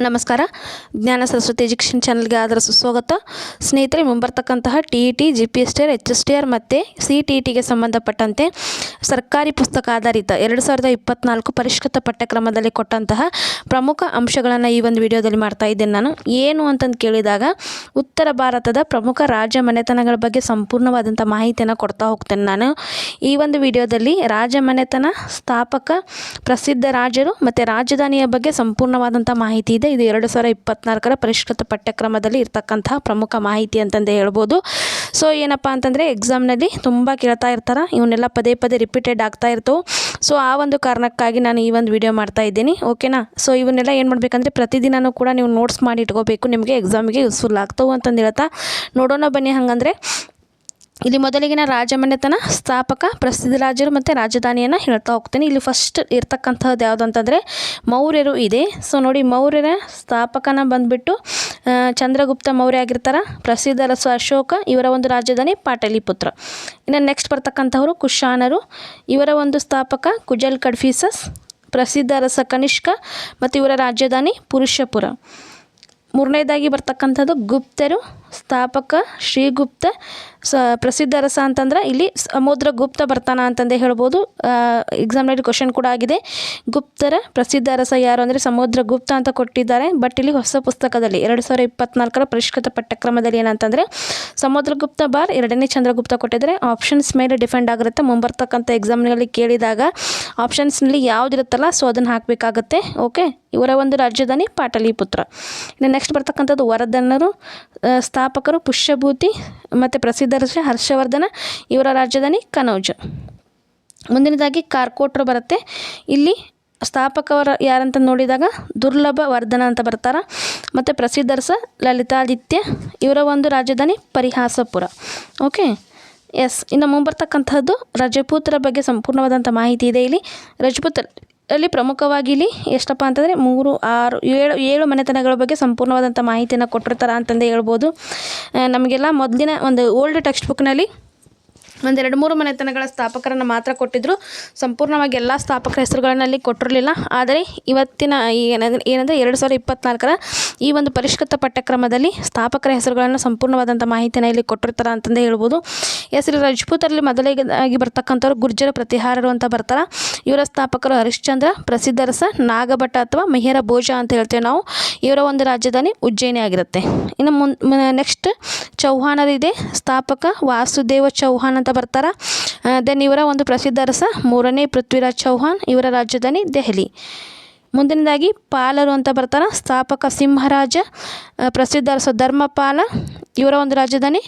ನಮಸ್ಕಾರ. ಜ್ಞಾನ ಸರಸ್ವತಿ ಎಜುಕೇಷನ್ ಚಾನಲ್ಗೆ ಆದರ ಸುಸ್ವಾಗತ ಸ್ನೇಹಿತರೆ, ಮುಂಬರ್ತಕ್ಕಂತಹ T E T, G P S T R, H S T R ಮತ್ತು ಸಿ ಟಿ ಇ ಟಿಗೆ ಸಂಬಂಧಪಟ್ಟಂತೆ ಸರ್ಕಾರಿ ಪುಸ್ತಕ ಆಧಾರಿತ ಎರಡು ಸಾವಿರದ ಇಪ್ಪತ್ತ್ನಾಲ್ಕು ಪರಿಷ್ಕೃತ ಪಠ್ಯಕ್ರಮದಲ್ಲಿ ಕೊಟ್ಟಂತಹ ಪ್ರಮುಖ ಅಂಶಗಳನ್ನು ಈ ಒಂದು ವಿಡಿಯೋದಲ್ಲಿ ಮಾಡ್ತಾ ಇದ್ದೇನೆ ನಾನು. ಏನು ಅಂತಂದು ಕೇಳಿದಾಗ ಉತ್ತರ ಭಾರತದ ಪ್ರಮುಖ ರಾಜ ಮನೆತನಗಳ ಬಗ್ಗೆ ಸಂಪೂರ್ಣವಾದಂಥ ಮಾಹಿತಿಯನ್ನು ಕೊಡ್ತಾ ಹೋಗ್ತೇನೆ ನಾನು. ಈ ಒಂದು ವಿಡಿಯೋದಲ್ಲಿ ರಾಜ ಮನೆತನ, ಸ್ಥಾಪಕ, ಪ್ರಸಿದ್ಧ ರಾಜರು ಮತ್ತು ರಾಜಧಾನಿಯ ಬಗ್ಗೆ ಸಂಪೂರ್ಣವಾದಂಥ ಮಾಹಿತಿ ಇದೆ. ಇದು ಎರಡು ಸಾವಿರ ಇಪ್ಪತ್ನಾಲ್ಕರ ಪರಿಷ್ಕೃತ ಪಠ್ಯಕ್ರಮದಲ್ಲಿ ಇರ್ತಕ್ಕಂತಹ ಪ್ರಮುಖ ಮಾಹಿತಿ ಅಂತಂದೇ ಹೇಳ್ಬೋದು. ಸೊ ಏನಪ್ಪ ಅಂತಂದರೆ ಎಕ್ಸಾಮ್ನಲ್ಲಿ ತುಂಬ ಕೇಳ್ತಾ ಇರ್ತಾರೆ. ಇವನ್ನೆಲ್ಲ ಪದೇ ಪದೇ ರಿಪೀಟೆಡ್ ಆಗ್ತಾ ಇರ್ತವೆ. ಸೊ ಆ ಒಂದು ಕಾರಣಕ್ಕಾಗಿ ನಾನು ಈ ಒಂದು ವಿಡಿಯೋ ಮಾಡ್ತಾ ಇದ್ದೀನಿ. ಓಕೆನಾ ಸೊ ಇವನ್ನೆಲ್ಲ ಏನು ಮಾಡಬೇಕಂದ್ರೆ ಪ್ರತಿದಿನವೂ ಕೂಡ ನೀವು ನೋಟ್ಸ್ ಮಾಡಿ ಇಟ್ಕೋಬೇಕು. ನಿಮಗೆ ಎಕ್ಸಾಮಿಗೆ ಯೂಸ್ಫುಲ್ ಆಗ್ತವೆ ಅಂತಂದು ಹೇಳ್ತಾ. ನೋಡೋಣ ಬನ್ನಿ ಹಾಗಂದ್ರೆ. ಇಲ್ಲಿ ಮೊದಲಿಗಿನ ರಾಜಮನೆತನ, ಸ್ಥಾಪಕ, ಪ್ರಸಿದ್ಧ ರಾಜರು ಮತ್ತು ರಾಜಧಾನಿಯನ್ನು ಹೇಳ್ತಾ ಹೋಗ್ತೀನಿ. ಇಲ್ಲಿ ಫಸ್ಟ್ ಇರ್ತಕ್ಕಂಥದ್ದು ಯಾವುದು ಅಂತಂದರೆ ಮೌರ್ಯರು ಇದೆ. ಸೊ ನೋಡಿ ಮೌರ್ಯರ ಸ್ಥಾಪಕನ ಬಂದುಬಿಟ್ಟು ಚಂದ್ರಗುಪ್ತ ಮೌರ್ಯ ಆಗಿರ್ತಾರೆ, ಪ್ರಸಿದ್ಧ ಅರಸು ಅಶೋಕ, ಇವರ ಒಂದು ರಾಜಧಾನಿ ಪಾಟಲಿಪುತ್ರ. ಇನ್ನು ನೆಕ್ಸ್ಟ್ ಬರ್ತಕ್ಕಂಥವರು ಕುಶಾನರು. ಇವರ ಒಂದು ಸ್ಥಾಪಕ ಕುಜಲ್ ಕಡ್ಫೀಸಸ್, ಪ್ರಸಿದ್ಧ ಅರಸ ಕನಿಷ್ಕ, ಮತ್ತು ಇವರ ರಾಜಧಾನಿ ಪುರುಷಪುರ. ಮೂರನೇದಾಗಿ ಬರ್ತಕ್ಕಂಥದ್ದು ಗುಪ್ತರು, ಸ್ಥಾಪಕ, ಶ್ರೀಗುಪ್ತ, ಸ, ಪ್ರಸಿದ್ಧ ರಸ ಅಂತಂದ್ರೆ ಇಲ್ಲಿ ಸಮುದ್ರ ಗುಪ್ತ ಬರ್ತಾನ ಅಂತಂದೇ ಹೇಳ್ಬೋದು. ಎಕ್ಸಾಮ್ನಲ್ಲಿ ಕ್ವಶನ್ ಕೂಡ ಆಗಿದೆ. ಗುಪ್ತರ, ಪ್ರಸಿದ್ಧ ರಸ ಯಾರು ಅಂದರೆ ಸಮುದ್ರ ಗುಪ್ತ ಅಂತ ಕೊಟ್ಟಿದ್ದಾರೆ. ಬಟ್ ಇಲ್ಲಿ ಹೊಸ ಪುಸ್ತಕದಲ್ಲಿ, ಎರಡು ಸಾವಿರ ಇಪ್ಪತ್ನಾಲ್ಕರ ಪರಿಷ್ಕೃತ ಪಠ್ಯಕ್ರಮದಲ್ಲಿ ಏನಂತಂದರೆ ಸಮುದ್ರಗುಪ್ತ ಬಾರ್ ಎರಡನೇ ಚಂದ್ರಗುಪ್ತ ಕೊಟ್ಟಿದ್ದಾರೆ. ಆಪ್ಷನ್ಸ್ ಮೇಲೆ ಡಿಫೆಂಡ್ ಆಗಿರುತ್ತೆ. ಮುಂಬರ್ತಕ್ಕಂಥ ಎಕ್ಸಾಮ್ನಲ್ಲಿ ಕೇಳಿದಾಗ ಆಪ್ಷನ್ಸ್ನಲ್ಲಿ ಯಾವುದಿರುತ್ತಲ್ಲ ಸೊ ಅದನ್ನು ಹಾಕಬೇಕಾಗತ್ತೆ. ಓಕೆ ಇವರ ಒಂದು ರಾಜಧಾನಿ ಪಾಟಲಿಪುತ್ರ. ಇನ್ನು ನೆಕ್ಸ್ಟ್ ಬರ್ತಕ್ಕಂಥದ್ದು ವರದನ್ನರು ಸ್ಥಾಪಕರು ಪುಷ್ಯಭೂತಿ ಮತ್ತು ಪ್ರಸಿದ್ಧ ಹರ್ಷವರ್ಧನ, ಇವರ ರಾಜಧಾನಿ ಕನೌಜ. ಮುಂದಿನದಾಗಿ ಕಾರ್ಕೋಟ್ರು ಬರುತ್ತೆ. ಇಲ್ಲಿ ಸ್ಥಾಪಕವರ ಯಾರಂತ ನೋಡಿದಾಗ ದುರ್ಲಭ ವರ್ಧನ ಅಂತ ಬರ್ತಾರ. ಮತ್ತು ಪ್ರಸಿದ್ಧರ್ಸ ಲಲಿತಾದಿತ್ಯ, ಇವರ ಒಂದು ರಾಜಧಾನಿ ಪರಿಹಾಸಪುರ. ಓಕೆ ಎಸ್ ಇನ್ನು ಮುಂಬರ್ತಕ್ಕಂಥದ್ದು ರಜಪೂತರ ಬಗ್ಗೆ ಸಂಪೂರ್ಣವಾದಂಥ ಮಾಹಿತಿ ಇದೆ ಇಲ್ಲಿ. ರಜಪೂತ್ ಅಲ್ಲಿ ಪ್ರಮುಖವಾಗಿ ಇಲ್ಲಿ ಎಷ್ಟಪ್ಪ ಅಂತಂದರೆ ಮೂರು, ಆರು, ಏಳು ಏಳು ಮನೆತನಗಳ ಬಗ್ಗೆ ಸಂಪೂರ್ಣವಾದಂಥ ಮಾಹಿತಿಯನ್ನು ಕೊಟ್ಟಿರ್ತಾರೆ ಅಂತಂದೇ ಹೇಳ್ಬೋದು. ನಮಗೆಲ್ಲ ಮೊದಲಿನ ಒಂದು ಓಲ್ಡ್ ಟೆಕ್ಸ್ಟ್ ಬುಕ್ನಲ್ಲಿ ಒಂದೆರಡು ಮೂರು ಮನೆತನಗಳ ಸ್ಥಾಪಕರನ್ನು ಮಾತ್ರ ಕೊಟ್ಟಿದ್ದರು ಸಂಪೂರ್ಣವಾಗಿ ಎಲ್ಲ ಸ್ಥಾಪಕರ ಹೆಸರುಗಳನ್ನ ಅಲ್ಲಿ ಕೊಟ್ಟಿರಲಿಲ್ಲ. ಆದರೆ ಇವತ್ತಿನ ಏನಂದ್ರೆ, ಏನಂದರೆ ಎರಡು ಸಾವಿರದ ಇಪ್ಪತ್ನಾಲ್ಕರ ಈ ಒಂದು ಪರಿಷ್ಕೃತ ಪಠ್ಯಕ್ರಮದಲ್ಲಿ ಸ್ಥಾಪಕರ ಹೆಸರುಗಳನ್ನು ಸಂಪೂರ್ಣವಾದಂಥ ಮಾಹಿತಿನ ಇಲ್ಲಿ ಕೊಟ್ಟಿರ್ತಾರೆ ಅಂತಂದೇ ಹೇಳ್ಬೋದು. ಹೆಸರು ಇಲ್ಲಿ ರಜಪೂತರಲ್ಲಿ ಮೊದಲಿಗೆ ಬರ್ತಕ್ಕಂಥವ್ರು ಗುರ್ಜರ ಪ್ರತಿಹಾರರು ಅಂತ ಬರ್ತಾರೆ. ಇವರ ಸ್ಥಾಪಕರು ಹರಿಶ್ಚಂದ್ರ, ಪ್ರಸಿದ್ಧರಸ, ನಾಗಭಟ ಅಥವಾ ಮೆಹರ ಭೋಜ ಅಂತ ಹೇಳ್ತೇವೆ ನಾವು. ಇವರ ಒಂದು ರಾಜಧಾನಿ ಉಜ್ಜಯಿನಿ ಆಗಿರುತ್ತೆ. ಇನ್ನು ಮುನ್ ನೆಕ್ಸ್ಟ್ ಚೌಹಾಣರಿದೆ. ಸ್ಥಾಪಕ ವಾಸುದೇವ ಚೌಹಾಣ್ ಅಂತ ಬರ್ತಾರ. ದೆನ್ ಇವರ ಒಂದು ಪ್ರಸಿದ್ಧ ಅರಸ ಮೂರನೇ ಪೃಥ್ವಿರಾಜ್ ಚೌಹಾನ್ ಇವರ ರಾಜಧಾನಿ ದೆಹಲಿ. ಮುಂದಿನದಾಗಿ ಪಾಲರು ಅಂತ ಬರ್ತಾರ, ಸ್ಥಾಪಕ ಸಿಂಹರಾಜ ಪ್ರಸಿದ್ಧ ಅರಸ ಧರ್ಮಪಾಲ, ಇವರ ಒಂದು ರಾಜಧಾನಿ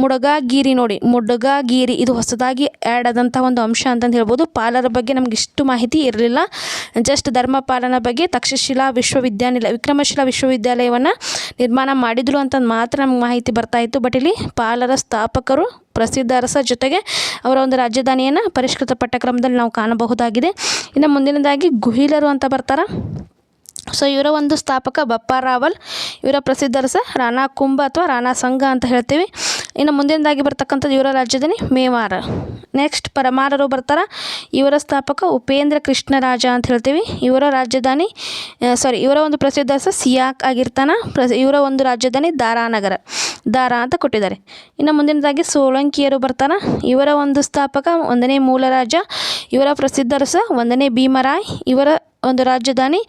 ಮುಡಗಾಗಿರಿ ನೋಡಿ. ಮುಡಗಾಗಿರಿ ಇದು ಹೊಸದಾಗಿ ಆ್ಯಡ್ ಆದಂಥ ಒಂದು ಅಂಶ ಅಂತಂದು ಹೇಳ್ಬೋದು. ಪಾಲರ ಬಗ್ಗೆ ನಮ್ಗೆ ಇಷ್ಟು ಮಾಹಿತಿ ಇರಲಿಲ್ಲ. ಜಸ್ಟ್ ಧರ್ಮಪಾಲನ ಬಗ್ಗೆ ತಕ್ಷಶಿಲಾ ವಿಶ್ವವಿದ್ಯಾನಿಲಯ, ವಿಕ್ರಮಶಿಲಾ ವಿಶ್ವವಿದ್ಯಾಲಯವನ್ನು ನಿರ್ಮಾಣ ಮಾಡಿದ್ರು ಅಂತ ಮಾತ್ರ ನಮ್ಗೆ ಮಾಹಿತಿ ಬರ್ತಾ ಇತ್ತು. ಬಟ್ ಇಲ್ಲಿ ಪಾಲರ ಸ್ಥಾಪಕರು ಪ್ರಸಿದ್ಧ ಅರಸ ಜೊತೆಗೆ ಅವರ ಒಂದು ರಾಜಧಾನಿಯನ್ನು ಪರಿಷ್ಕೃತ ಪಠ್ಯಕ್ರಮದಲ್ಲಿ ನಾವು ಕಾಣಬಹುದಾಗಿದೆ. ಇನ್ನು ಮುಂದಿನದಾಗಿ ಗುಹಿಲರು ಅಂತ ಬರ್ತಾರೆ. ಸೊ ಇವರ ಒಂದು ಸ್ಥಾಪಕ ಬಪ್ಪ ರಾವಲ್ ಇವರ ಪ್ರಸಿದ್ಧ ಅರಸ ರಾಣಾ ಕುಂಭ ಅಥವಾ ರಾಣಾ ಸಂಘ ಅಂತ ಹೇಳ್ತೀವಿ. ಇನ್ನು ಮುಂದಿನದಾಗಿ ಬರ್ತಕ್ಕಂಥದ್ದು ಇವರ ರಾಜಧಾನಿ ಮೇವಾರ. ನೆಕ್ಸ್ಟ್ ಪರಮಾರರು ಬರ್ತಾರ. ಇವರ ಸ್ಥಾಪಕ ಉಪೇಂದ್ರ ಕೃಷ್ಣರಾಜ ಅಂತ ಹೇಳ್ತೀವಿ. ಇವರ ರಾಜಧಾನಿ ಸಾರಿ ಇವರ ಒಂದು ಪ್ರಸಿದ್ಧ ಹೆಸರು ಸಿಯಾಕ್ ಆಗಿರ್ತಾನ. ಪ್ರ ಇವರ ಒಂದು ರಾಜಧಾನಿ ದಾರಾನಗರ. ದಾರಾ ಅಂತ ಕೊಟ್ಟಿದ್ದಾರೆ. ಇನ್ನು ಮುಂದಿನದಾಗಿ ಸೋಳಂಕಿಯರು ಬರ್ತಾರ. ಇವರ ಒಂದು ಸ್ಥಾಪಕ ಒಂದನೇ ಮೂಲರಾಜ ಇವರ ಪ್ರಸಿದ್ಧ ಅರಸ ಒಂದನೇ ಭೀಮರಾಯ್. ಇವರ ಒಂದು ರಾಜಧಾನಿ,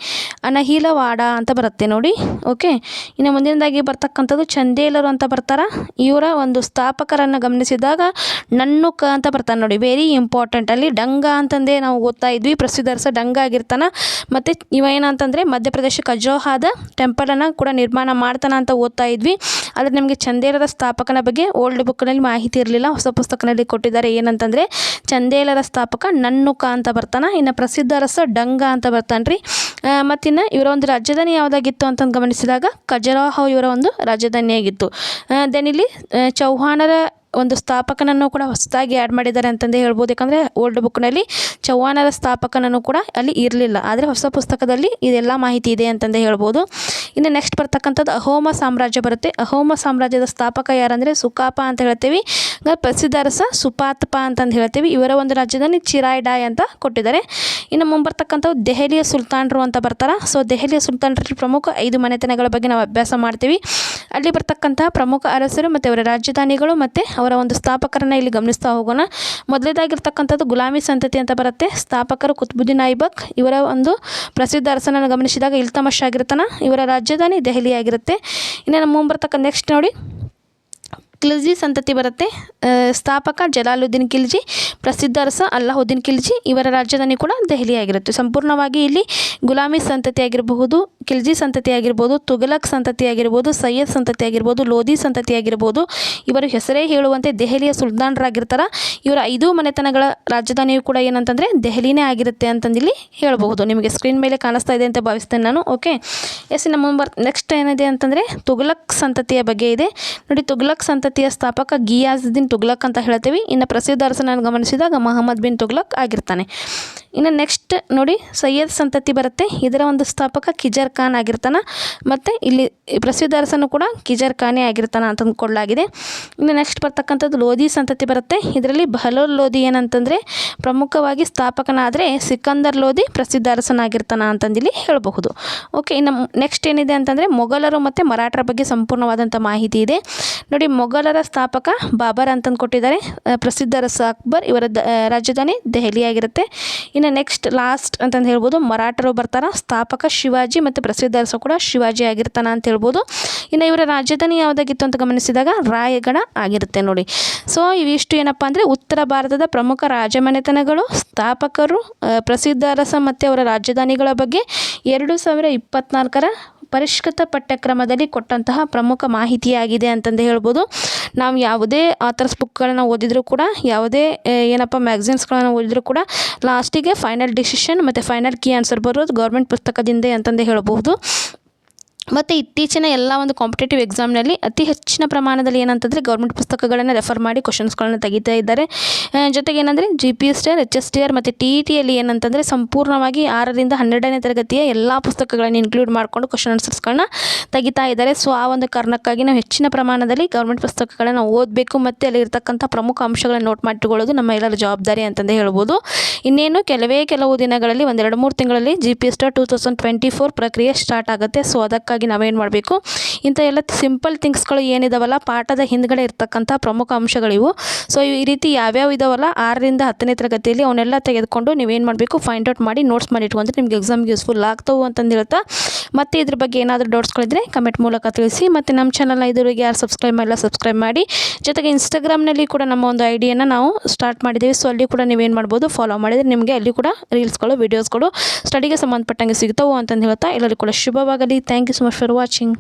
ಅನಹಿಲವಾಡ ಅಂತ ಬರುತ್ತೆ ನೋಡಿ ಓಕೆ ಇನ್ನು ಮುಂದಿನದಾಗಿ ಬರ್ತಕ್ಕಂಥದ್ದು ಚಂದೇಲರು ಅಂತ ಬರ್ತಾರ? ಇವರ ಒಂದು ಸ್ಥಾಪಕರನ್ನು ಗಮನಿಸಿದಾಗ ನನ್ನುಕ ಅಂತ ಬರ್ತಾನೆ ನೋಡಿ ವೆರಿ ಇಂಪಾರ್ಟೆಂಟ್ ಅಲ್ಲಿ ಡಂಗ ಅಂತಂದೇ ನಾವು ಓದ್ತಾ ಇದ್ವಿ ಪ್ರಸಿದ್ಧರ್ಸ ಡಂಗ ಆಗಿರ್ತಾನೆ. ಮತ್ತು ಇವ ಏನಂತಂದರೆ ಮಧ್ಯಪ್ರದೇಶ ಖಜೋಹಾದ ಟೆಂಪಲನ್ನು ಕೂಡ ನಿರ್ಮಾಣ ಮಾಡ್ತಾನೆ ಅಂತ ಓದ್ತಾ ಇದ್ವಿ. ಆದರೆ ನಿಮಗೆ ಚಂದೇಲರ ಸ್ಥಾಪಕನ ಬಗ್ಗೆ ಓಲ್ಡ್ ಬುಕ್ನಲ್ಲಿ ಮಾಹಿತಿ ಇರಲಿಲ್ಲ. ಹೊಸ ಪುಸ್ತಕದಲ್ಲಿ ಕೊಟ್ಟಿದ್ದಾರೆ. ಏನಂತಂದರೆ ಚಂದೇಲರ ಸ್ಥಾಪಕ ನನ್ನುಕ ಅಂತ ಬರ್ತಾನೆ, ಇನ್ನು ಪ್ರಸಿದ್ಧ ರಸ ಡಂಗ ಅಂತ ಬರ್ತಾನೆ ರೀ ಮತ್ತಿನ್ನು ಇವರ ಒಂದು ರಾಜಧಾನಿ ಯಾವುದಾಗಿತ್ತು ಅಂತಂದು ಗಮನಿಸಿದಾಗ ಖಜರಾಹೋ ಇವರ ಒಂದು ರಾಜಧಾನಿಯಾಗಿತ್ತು. ದೆನ್ ಇಲ್ಲಿ ಚೌಹಾಣರ ಒಂದು ಸ್ಥಾಪಕನನ್ನು ಕೂಡ ಹೊಸದಾಗಿ ಆ್ಯಡ್ ಮಾಡಿದ್ದಾರೆ ಅಂತಂದು ಹೇಳ್ಬೋದು. ಯಾಕಂದರೆ ಓಲ್ಡ್ ಬುಕ್ನಲ್ಲಿ ಚೌಹಾಣರ ಸ್ಥಾಪಕನನ್ನು ಕೂಡ ಅಲ್ಲಿ ಇರಲಿಲ್ಲ. ಆದರೆ ಹೊಸ ಪುಸ್ತಕದಲ್ಲಿ ಇದೆಲ್ಲ ಮಾಹಿತಿ ಇದೆ ಅಂತಂದು ಹೇಳ್ಬೋದು. ಇನ್ನು ನೆಕ್ಸ್ಟ್ ಬರ್ತಕ್ಕಂಥದ್ದು ಅಹೋಮ ಸಾಮ್ರಾಜ್ಯ ಬರುತ್ತೆ. ಅಹೋಮ ಸಾಮ್ರಾಜ್ಯದ ಸ್ಥಾಪಕ ಯಾರಂದರೆ ಸುಕಾಪ ಅಂತ ಹೇಳ್ತೀವಿ. ಪ್ರಸಿದ್ಧ ಅರಸ ಸುಪಾತಪ ಅಂತಂದು ಹೇಳ್ತೀವಿ. ಇವರ ಒಂದು ರಾಜಧಾನಿ ಚಿರಾಯ್ಡಾಯ್ ಅಂತ ಕೊಟ್ಟಿದ್ದಾರೆ. ಇನ್ನು ಮುಂಬರ್ತಕ್ಕಂಥವು ದೆಹಲಿಯ ಸುಲ್ತಾನರು ಅಂತ ಬರ್ತಾರೆ. ಸೊ ದೆಹಲಿಯ ಸುಲ್ತಾನರಲ್ಲಿ ಪ್ರಮುಖ ಐದು ಮನೆತನಗಳ ಬಗ್ಗೆ ನಾವು ಅಭ್ಯಾಸ ಮಾಡ್ತೀವಿ. ಅಲ್ಲಿ ಬರ್ತಕ್ಕಂತಹ ಪ್ರಮುಖ ಅರಸರು ಮತ್ತು ಅವರ ರಾಜಧಾನಿಗಳು ಮತ್ತು ಅವರ ಒಂದು ಸ್ಥಾಪಕರನ್ನು ಇಲ್ಲಿ ಗಮನಿಸ್ತಾ ಹೋಗೋಣ. ಮೊದಲೇದಾಗಿರ್ತಕ್ಕಂಥದ್ದು ಗುಲಾಮಿ ಸಂತತಿ ಅಂತ ಬರುತ್ತೆ. ಸ್ಥಾಪಕರು ಕುತ್ಬುದ್ದೀನ್ ಐಬಕ್ ಇವರ ಒಂದು ಪ್ರಸಿದ್ಧ ಅರಸನನ್ನು ಗಮನಿಸಿದಾಗ ಇಲ್ತಮಶ್ ಆಗಿರ್ತಾನೆ. ಇವರ ರಾಜಧಾನಿ ದೆಹಲಿಯಾಗಿರುತ್ತೆ ಇನ್ನು ನಮ್ಮ ಮುಂಬರ್ತಕ್ಕ ನೆಕ್ಸ್ಟ್ ನೋಡಿ. ಖಿಲ್ಜಿ ಸಂತತಿ ಬರುತ್ತೆ. ಸ್ಥಾಪಕ ಜಲಾಲುದ್ದೀನ್ ಖಿಲ್ಜಿ ಪ್ರಸಿದ್ಧ ಅರಸ ಅಲ್ಲಾಹುದ್ದೀನ್ ಖಿಲ್ಜಿ ಇವರ ರಾಜಧಾನಿ ಕೂಡ ದೆಹಲಿ ಆಗಿರುತ್ತೆ ಸಂಪೂರ್ಣವಾಗಿ ಇಲ್ಲಿ ಗುಲಾಮಿ ಸಂತತಿ ಆಗಿರಬಹುದು ಖಿಲ್ಜಿ ಸಂತತಿ ಆಗಿರ್ಬೋದು, ತುಘಲಕ್ ಸಂತತಿ ಆಗಿರ್ಬೋದು, ಸೈಯದ್ ಸಂತತಿ ಆಗಿರ್ಬೋದು, ಲೋಧಿ ಸಂತತಿ ಆಗಿರ್ಬೋದು, ಇವರು ಹೆಸರೇ ಹೇಳುವಂತೆ ದೆಹಲಿಯ ಸುಲ್ತಾನರಾಗಿರ್ತಾರೆ. ಇವರ ಐದು ಮನೆತನಗಳ ರಾಜಧಾನಿಯು ಕೂಡ ಏನಂತಂದರೆ ದೆಹಲಿನೇ ಆಗಿರುತ್ತೆ ಅಂತಂದಿಲ್ಲಿ ಹೇಳಬಹುದು. ನಿಮಗೆ ಸ್ಕ್ರೀನ್ ಮೇಲೆ ಕಾಣಿಸ್ತಾ ಇದೆ ಅಂತ ಭಾವಿಸ್ತೇನೆ ನಾನು ಓಕೆ ಎಸ್ ನಮ್ಮ ನೆಕ್ಸ್ಟ್ ಏನಿದೆ ಅಂತಂದರೆ ತುಘಲಕ್ ಸಂತತಿಯ ಬಗ್ಗೆ ಇದೆ. ನೋಡಿ, ತುಘಲಕ್ ಸಂತತಿಯ ಸ್ಥಾಪಕ ಗಿಯಾಜುದ್ದೀನ್ ತುಗ್ಲಕ್ ಅಂತ ಹೇಳ್ತೀವಿ. ಇನ್ನು ಪ್ರಸಿದ್ಧ ಅರಸನನ್ನು ಗಮನಿಸಿದಾಗ ಮಹಮ್ಮದ್ ಬಿನ್ ತುಗ್ಲಕ್ ಆಗಿರ್ತಾನೆ. ಇನ್ನು ನೆಕ್ಸ್ಟ್ ನೋಡಿ, ಸೈಯದ್ ಸಂತತಿ ಬರುತ್ತೆ. ಇದರ ಒಂದು ಸ್ಥಾಪಕ ಕಿಜರ್ ಖಾನ್ ಆಗಿರ್ತಾನೆ. ಮತ್ತು ಇಲ್ಲಿ ಪ್ರಸಿದ್ಧ ಅರಸನು ಕೂಡ ಕಿಜರ್ ಖಾನೇ ಆಗಿರ್ತಾನೆ ಅಂತ ಅಂದ್ಕೊಳ್ಳಲಾಗಿದೆ. ಇನ್ನು ನೆಕ್ಸ್ಟ್ ಬರ್ತಕ್ಕಂಥದ್ದು ಲೋಧಿ ಸಂತತಿ ಬರುತ್ತೆ. ಇದರಲ್ಲಿ ಬಹಲೋಲ್ ಲೋಧಿ ಏನಂತಂದರೆ, ಪ್ರಮುಖವಾಗಿ ಸ್ಥಾಪಕನಾದರೆ ಸಿಕಂದರ್ ಲೋಧಿ ಪ್ರಸಿದ್ಧ ಅರಸನಾಗಿರ್ತಾನೆ ಅಂತಂದಿಲ್ಲಿ ಹೇಳಬಹುದು. ಓಕೆ ಇನ್ನು ನೆಕ್ಸ್ಟ್ ಏನಿದೆ ಅಂತಂದರೆ, ಮೊಘಲರು ಮತ್ತು ಮರಾಠರ ಬಗ್ಗೆ ಸಂಪೂರ್ಣವಾದಂಥ ಮಾಹಿತಿ ಇದೆ. ನೋಡಿ, ಮೊಘಲರ ಸ್ಥಾಪಕ ಬಾಬರ್ ಅಂತಂದು ಕೊಟ್ಟಿದ್ದಾರೆ. ಪ್ರಸಿದ್ಧ ರಸ ಅಕ್ಬರ್, ಇವರ ದ ರಾಜಧಾನಿ ದೆಹಲಿಯಾಗಿರುತ್ತೆ. ಇನ್ನು ನೆಕ್ಸ್ಟ್ ಲಾಸ್ಟ್ ಅಂತಂದು ಹೇಳ್ಬೋದು, ಮರಾಠರು ಬರ್ತಾರ, ಸ್ಥಾಪಕ ಶಿವಾಜಿ ಮತ್ತು ಪ್ರಸಿದ್ಧ ಅರಸ ಕೂಡ ಶಿವಾಜಿ ಆಗಿರ್ತಾನ ಅಂತ ಹೇಳ್ಬೋದು. ಇನ್ನು ಇವರ ರಾಜಧಾನಿ ಯಾವುದಾಗಿತ್ತು ಅಂತ ಗಮನಿಸಿದಾಗ ರಾಯಗಢ ಆಗಿರುತ್ತೆ ನೋಡಿ. ಸೊ ಇವಿಷ್ಟು ಏನಪ್ಪ ಅಂದರೆ, ಉತ್ತರ ಭಾರತದ ಪ್ರಮುಖ ರಾಜಮನೆತನಗಳು, ಸ್ಥಾಪಕರು ಪ್ರಸಿದ್ಧ ಅರಸ ಮತ್ತು ಅವರ ರಾಜಧಾನಿಗಳ ಬಗ್ಗೆ ಎರಡು ಸಾವಿರ ಇಪ್ಪತ್ತ್ನಾಲ್ಕರ ಪರಿಷ್ಕೃತ ಪಠ್ಯಕ್ರಮದಲ್ಲಿ ಕೊಟ್ಟಂತಹ ಪ್ರಮುಖ ಮಾಹಿತಿಯಾಗಿದೆ ಅಂತಂದು ಹೇಳ್ಬೋದು. ನಾವು ಯಾವುದೇ ಆಥರ್ಸ್ ಬುಕ್ಗಳನ್ನು ಓದಿದರೂ ಕೂಡ, ಯಾವುದೇ ಏನಪ್ಪ ಮ್ಯಾಗ್ಝಿನ್ಸ್ಗಳನ್ನು ಓದಿದರೂ ಕೂಡ ಲಾಸ್ಟಿಗೆ ಫೈನಲ್ ಡಿಸಿಷನ್ ಮತ್ತು ಫೈನಲ್ ಕೀ ಆನ್ಸರ್ ಬರೋದು ಗೌರ್ಮೆಂಟ್ ಪುಸ್ತಕದಿಂದ ಅಂತಂದು ಹೇಳಬಹುದು. ಮತ್ತು ಇತ್ತೀಚಿನ ಎಲ್ಲ ಒಂದು ಕಾಂಪಿಟೇಟಿವ್ ಎಕ್ಸಾಮ್ನಲ್ಲಿ ಅತಿ ಹೆಚ್ಚಿನ ಪ್ರಮಾಣದಲ್ಲಿ ಏನಂತಂದರೆ ಗೌರ್ಮೆಂಟ್ ಪುಸ್ತಕಗಳನ್ನು ರೆಫರ್ ಮಾಡಿ ಕ್ವಶನ್ಸ್ಗಳನ್ನು ತೆಗಿತಾ ಇದ್ದಾರೆ. ಜೊತೆಗೆ ಏನಂದರೆ G P S T R H S T R ಮತ್ತು ಟಿ ಇ ಟಿಯಲ್ಲಿ ಏನಂತಂದರೆ ಸಂಪೂರ್ಣವಾಗಿ ಆರರಿಂದ ಹನ್ನೆರಡನೇ ತರಗತಿಯ ಎಲ್ಲ ಪುಸ್ತಕಗಳನ್ನು ಇನ್ಕ್ಲೂಡ್ ಮಾಡಿಕೊಂಡು ಕ್ವಶನ್ ಆನ್ಸರ್ಸ್ಗಳನ್ನ ತೆಗಿತಾ ಇದ್ದಾರೆ. ಸೊ ಆ ಒಂದು ಕಾರಣಕ್ಕಾಗಿ ನಾವು ಹೆಚ್ಚಿನ ಪ್ರಮಾಣದಲ್ಲಿ ಗೌರ್ಮೆಂಟ್ ಪುಸ್ತಕಗಳನ್ನು ಓದಬೇಕು ಮತ್ತು ಅಲ್ಲಿರ್ತಕ್ಕಂಥ ಪ್ರಮುಖ ಅಂಶಗಳನ್ನು ನೋಟ್ ಮಾಡಿಕೊಳ್ಳೋದು ನಮ್ಮ ಎಲ್ಲರ ಜವಾಬ್ದಾರಿ ಅಂತಂದೇ ಹೇಳ್ಬೋದು. ಇನ್ನೇನು ಕೆಲವೇ ಕೆಲವು ದಿನಗಳಲ್ಲಿ ಒಂದೆರಡು ಮೂರು ತಿಂಗಳಲ್ಲಿ G P S two thousand twenty four ಪ್ರಕ್ರಿಯೆ ಸ್ಟಾರ್ಟ್ ಆಗುತ್ತೆ. ಸೊ ಅದಕ್ಕಾಗಿ ನಾವೇನು ಮಾಡಬೇಕು? ಇಂಥ ಎಲ್ಲ ಸಿಂಪಲ್ ಥಿಂಗ್ಸ್ಗಳು ಏನಿದಾವಲ್ಲ, ಪಾಠದ ಹಿಂದ್ಗಡೆ ಇರ್ತಕ್ಕಂಥ ಪ್ರಮುಖ ಅಂಶಗಳಿವು ಸೊ ಈ ರೀತಿ ಯಾವ್ಯಾವ ಇದಾವಲ್ಲ, ಆರರಿಂದ ಹತ್ತನೇ ತರಗತಿಯಲ್ಲಿ ಅವನ್ನೆಲ್ಲ ತೆಗೆದುಕೊಂಡು ನೀವೇನು ಮಾಡಬೇಕು ಫೈಂಡ್ ಔಟ್ ಮಾಡಿ ನೋಟ್ಸ್ ಮಾಡಿ ಇಟ್ಕೊಂಡ್ರೆ ನಿಮ್ಗೆ ಎಕ್ಸಾಮ್ಗೆ ಯೂಸ್ಫುಲ್ ಆಗ್ತವೆ ಅಂತಂದು ಹೇಳ್ತಾ ಮತ್ತು ಇದ್ರ ಬಗ್ಗೆ ಏನಾದರೂ ಡೌಟ್ಸ್ಗಳಿದ್ರೆ ಕಮೆಂಟ್ ಮೂಲಕ ತಿಳಿಸಿ. ಮತ್ತು ನಮ್ಮ ಚಾನಲ್ನ ಇದುವರೆಗೆ ಯಾರು ಸಬ್ಸ್ಕ್ರೈಬ್ ಮಾಡಿಲ್ಲ ಸಬ್ಸ್ಕ್ರೈಬ್ ಮಾಡಿ. ಜೊತೆಗೆ ಇನ್ಸ್ಟಾಗ್ರಾಮ್ನಲ್ಲಿ ಕೂಡ ನಮ್ಮ ಒಂದು ಐಡಿಯನ್ನು ನಾವು ಸ್ಟಾರ್ಟ್ ಮಾಡಿದ್ದೀವಿ ಸೊ ಅಲ್ಲಿ ಕೂಡ ನೀವೇನು ಮಾಡ್ಬೋದು ಫಾಲೋ ಮಾಡಿದರೆ ನಿಮಗೆ ಅಲ್ಲಿ ಕೂಡ ರೀಲ್ಸ್ಗಳು ವೀಡಿಯೋಸ್ಗಳು ಸ್ಟಡಿಗೆ ಸಂಬಂಧಪಟ್ಟಂಗೆ ಸಿಗ್ತವೆ ಅಂತಂದು ಹೇಳ್ತಾ ಎಲ್ಲರಿಗೂ ಕೂಡ ಶುಭವಾಗಲಿ. Thank you so much for watching.